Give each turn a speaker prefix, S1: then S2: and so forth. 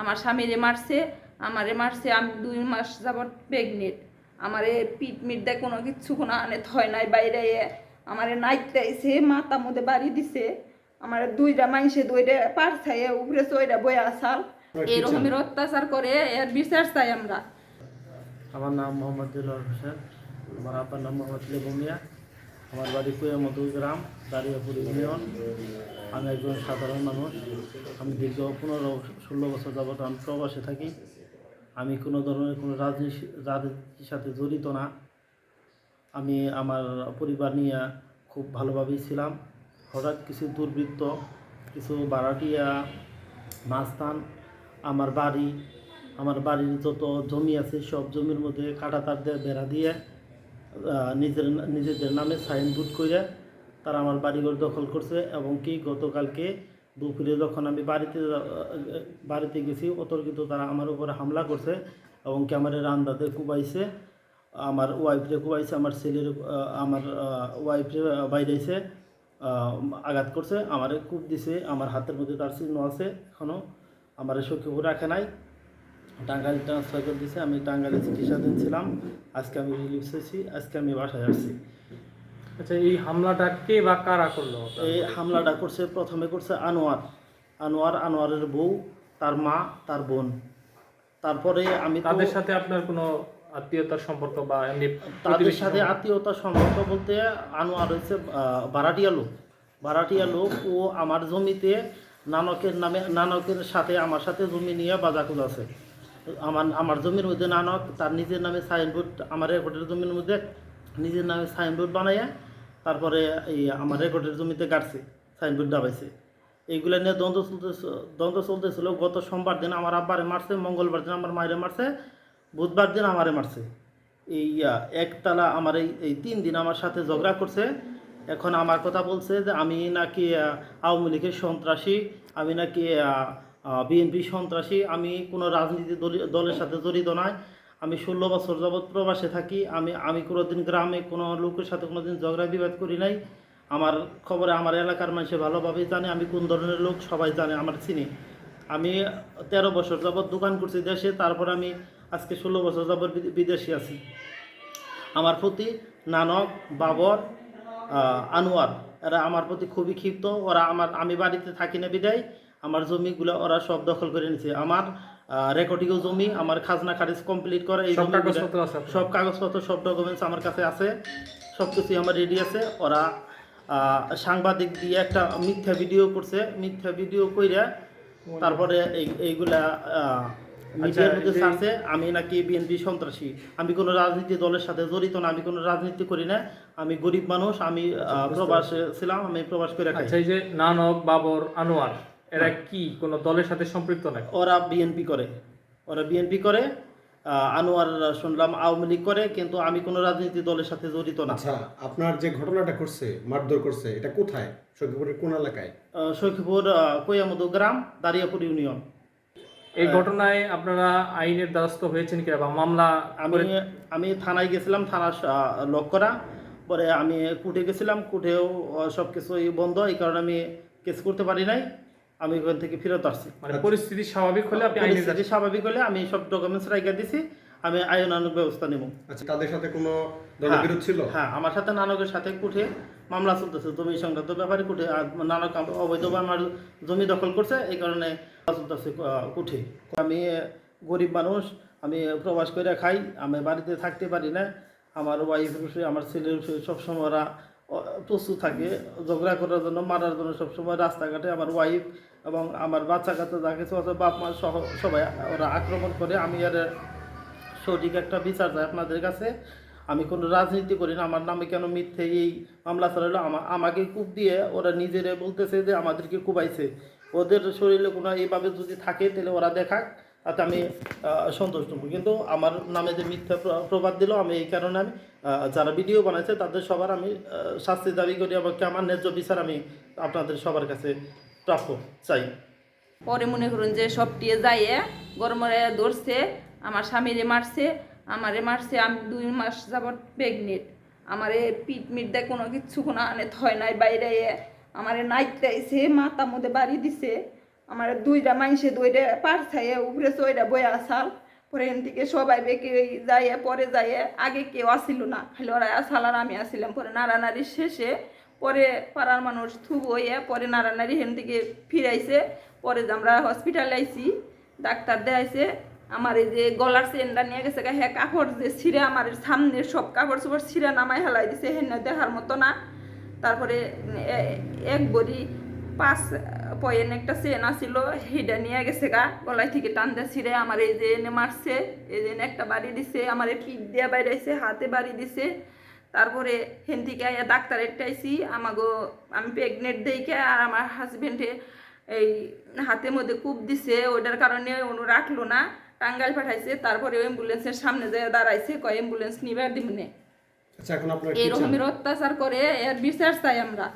S1: আমার স্বামীরে মারছে আমারে মারছে আমি দুই মাস যাবত প্রেগনেন্ট আমারে পিট মিট দেয় কোনো কিচ্ছু কোনো আনে থয় নাই বাইরে। আমারে নাইতে আইছে মাথা মধ্যে বাড়ি দিছে। আমার দুইটা মাইসে দুইটা পার ছাইয়ে উপরে চইরা বয়ে আসাল। এরকমের অত্যাচার করে এর বিচার চাই আমরা।
S2: আমার নাম মোহাম্মদ হোসেন। আমার আব্বার নাম মোহাম্মদ লেবুমিয়া আমার বাড়ি কুয়ামধু গ্রাম দাঁড়িয়াপুর ইউনিয়ন। আমি একজন সাধারণ মানুষ। আমি দীর্ঘ পনেরো, ষোলো বছর যাবত আমি প্রবাসে থাকি। আমি কোনো ধরনের কোনো রাজনীতি, রাজনীতির সাথে জড়িত না। আমি আমার পরিবার নিয়ে খুব ভালোভাবেই ছিলাম। হঠাৎ কিছু দুর্বৃত্ত, কিছু বারাটিয়া মাস্তান আমার বাড়ি, আমার বাড়ির যত জমি আছে সব জমির মধ্যে কাটা তার দিয়ে বেড়া দিয়ে নিজের নিজেদের নামে সাইনবোর্ড করে তারা আমার বাড়িঘর দখল করছে এবং কি গতকালকে দুপুরে যখন আমি বাড়িতে বাড়িতে গেছি, অতর্কিত তারা আমার উপরে হামলা করছে এবং কি আমার রান্দাতে কুবাইছে, আমার ওয়াইফরে কুবাইছে, আমার ছেলের আমার ওয়াইফরে বাইরেছে আঘাত করছে, আমারে কূপ দিছে, আমার হাতের মধ্যে তার চিহ্ন আছে এখনও আমার সখীপুর রাখে নাই। টাঙ্গাইল ট্রান্সফার করে দিছে। আমি টাঙ্গাইলে চিকিৎসাধীন ছিলাম। আজকে আমি রিলিফ হয়েছি। আজকে আমি বাসায় আসছি।
S3: আচ্ছা এই হামলাটা কে বা কারা করল?
S2: এই হামলাটা করছে প্রথমে করছে আনোয়ার। আনোয়ার আনোয়ারের বউ তার মা তার বোন। তারপরে আমি
S3: তাদের সাথে আপনার কোনো আত্মীয়তার সম্পর্ক বা এমনি
S2: তাদের সাথে আত্মীয়তার সম্পর্ক বলতে আনোয়ার হচ্ছে ভাড়াটিয়া লোক। ভাড়াটিয়া লোক ও আমার জমিতে নানকের নামে নানকের সাথে আমার সাথে জমি নিয়ে বাজাকুল আছে। আমার আমার জমির মধ্যে নানক, তার নিজের নামে সাইনবোর্ড আমার রেকর্ডের জমির মধ্যে নিজের নামে সাইনবোর্ড বানাইয়া তারপরে এই আমার রেকর্ডের জমিতে গাড়ছে সাইনবোর্ড দাবাইছে। এইগুলো নিয়ে দ্বন্দ্ব চলতে দ্বন্দ্ব চলতেছিল। গত সোমবার দিন আমার আব্বারে মারছে, মঙ্গলবার দিন আমার মায়েরে মারছে, বুধবার দিন আমারে মারছে। এই একতলা আমার এই এই তিন দিন আমার সাথে ঝগড়া করছে। এখন আমার কথা বলছে যে আমি নাকি আওয়ামী লীগের সন্ত্রাসী, আমি নাকি বিএনপি সন্ত্রাসী, আমি কোনো রাজনীতি দলি- দলের সাথে জড়িত নয় আমি ষোলো বছর যাবৎ প্রবাসে থাকি। আমি আমি কোনোদিন গ্রামে কোনো লোকের সাথে কোনোদিন ঝগড়া বিবাদ করি নাই। আমার খবরে আমার এলাকার মানুষে ভালোভাবেই জানে, আমি কোন ধরনের লোক সবাই জানে, আমার চিনি। আমি তেরো বছর যাবৎ দোকান করছি দেশে, তারপর আমি আজকে ষোলো বছর যাবৎ বিদে- বিদেশে আছি। আমার প্রতি নানক, বাবর আনোয়ার, এরা আমার প্রতি খুবই ক্ষিপ্ত। ওরা আমার, আমি বাড়িতে থাকি না বিদায়। আমার জমিগুলো ওরা সব দখল করে নিছে। আমার রেকর্ডিংও জমি আমার খাজনা খারিজ কমপ্লিট করে এই
S3: সব কাগজপত্র আছে
S2: সব কাগজপত্র সব ডকুমেন্টস আমার কাছে আছে। সব কিছুই আমার রেডি আছে। ওরা সাংবাদিক দিয়ে একটা মিথ্যা ভিডিও করছে। মিথ্যা ভিডিও কইরা তারপরে এইগুলা আহ, মিডিয়ার মধ্যে ছাড়ছে। আমি নাকি বিএনপি সন্ত্রাসী। আমি কোনো রাজনীতি দলের সাথে জড়িত না আমি কোনো রাজনীতি করি না। আমি গরিব মানুষ আমি প্রবাসে ছিলাম আমি প্রবাস করে খাই।
S3: আচ্ছা এই যে নানক বাবর আনোয়ার এরা কি কোনো দলের সাথে সম্পৃক্ত নাকি?
S2: ওরা বিএনপি করে। ওরা বিএনপি করে আনোয়ার শুনলাম আওয়ামী লীগ করে কিন্তু আমি কোনো রাজনীতি দলের সাথে জড়িত না।
S4: আচ্ছা আপনার যে ঘটনাটা করছে মারধর করছে এটা কোথায়? সখীপুরের কোন এলাকায়?
S2: সখীপুর আহ, গ্রাম দারিয়াপুর ইউনিয়ন।
S3: এই ঘটনায় আপনারা আইনের দ্বারস্থ হয়েছেন কিনা বা মামলা
S2: আমি আমি থানায় গেছিলাম থানা লক করা। পরে আমি কোর্টে গেছিলাম কোর্টেও সব কিছুই বন্ধ। এই কারণে আমি কেস করতে পারি নাই। আমি ওখান থেকে ফেরত আসছি।
S3: মানে পরিস্থিতি স্বাভাবিক হলে আপনি
S2: পরিস্থিতি স্বাভাবিক হলে আমি সব ডকুমেন্টস রাইখা দিছি আমি আইনানুক ব্যবস্থা নেব।
S4: আচ্ছা তাদের সাথে কোনো দলের বিরোধ ছিল?
S2: হ্যাঁ আমার সাথে নানকের সাথে কুঠে মামলা চলতেছে জমি সংক্রান্ত ব্যাপারে কুঠে আর নানক অবৈধভাবে আমার জমি দখল করছে এই কারণে চলতেছে কুঠে। আমি গরিব মানুষ আমি প্রবাস করে খাই আমি বাড়িতে থাকতে পারি না। আমার ওয়াইফ আমার ছেলের বিষয়ে সবসময় ওরা প্রস্তুত থাকে, ঝগড়া করার জন্য, মারার জন্য সবসময় রাস্তাঘাটে আমার ওয়াইফ এবং আমার বাচ্চা কাচ্চা যা কিছু আছে, বাপ, মা সহ সবাই ওরা আক্রমণ করে। আমি আর সঠিক একটা বিচার চাই আপনাদের কাছে। আমি কোনো রাজনীতি করি না, আমার নামে কেন মিথ্যে এই মামলা চালালো? আমা, আমাকে কূপ দিয়ে ওরা নিজেরে বলতেছে যে আমাদেরকে কুবাইছে। ওদের শরীরে কোনো এইভাবে যদি থাকে, তাহলে ওরা দেখাক। তাতে আমি সন্তুষ্ট হব। কিন্তু আমার নামে যে মিথ্যা প্র- প্রবাদ দিল, আমি এই কারণে আমি যারা ভিডিও বানাইছে, তাদের সবার আমি শাস্তি দাবি করি এবং কি আমার ন্যায্য বিচার আমি আপনাদের সবার কাছে প্রাপ্য চাই।
S1: পরে মনে করুন যে সব টিয়ে যাইয়ে গরমরে ধরছে, আমার স্বামীরে মারছে, আমারে মারছে, আমি দুই মাস যাবত প্রেগনেন্ট আমারে পিট মিট দেয় কোনো কিচ্ছু কোনো আনে থয় নাই, বাইরে আমারে নাইতে আইছে মাথা মধ্যে বাড়ি দিছে। আমার দুইটা মাইসে দুইটা পার ছাইয়ে উপরে চইরা বয়ে আসাল। পরে এন থেকে সবাই বেঁকে যাইয়ে, পরে যাইয়ে আগে কেউ আসিল না। খালি ওরা আসাল আর আমি আসিলাম। পরে নাড়ানাড়ি শেষে পরে পাড়ার মানুষ থুব হইয়ে পরে নাড়ানাড়ি হেন থেকে ফিরাইছে। পরে আমরা হসপিটালে আইছি, ডাক্তার দেখাইছে, আমার এই যে গলার চেনটা নিয়ে গেছে হ্যাঁ কাপড় যে ছিঁড়ে আমার সামনের সব কাপড় চোপড় ছিঁড়ে নামাই হেলাই দিছে, হেন দেখার মতো না। তারপরে এক বড়ি পাঁচ পয়েন্ট একটা চেন আসিল সেটা নিয়ে গেছে গা। গলায় থেকে টানতে ছিঁড়ে আমার এই যে এনে মারছে এই যে একটা বাড়ি দিছে আমার পিঠ দিয়ে বাইরেছে হাতে বাড়ি দিছে। তারপরে হেন থেকে আইয়া ডাক্তার একটাইছি আমাগো আমি প্রেগনেন্ট দেখে আর আমার হাজবেন্ডে এই হাতের মধ্যে কূপ দিছে ওটার কারণে অনু রাখল না টাঙ্গাইল পাঠাইছে তারপরে অ্যাম্বুলেন্সের সামনে যেয়ে দাঁড়াইছে কয় অ্যাম্বুলেন্স নিবার দিমনে।
S4: আচ্ছা?
S1: এরকমের অত্যাচার করে এর বিচার চাই আমরা।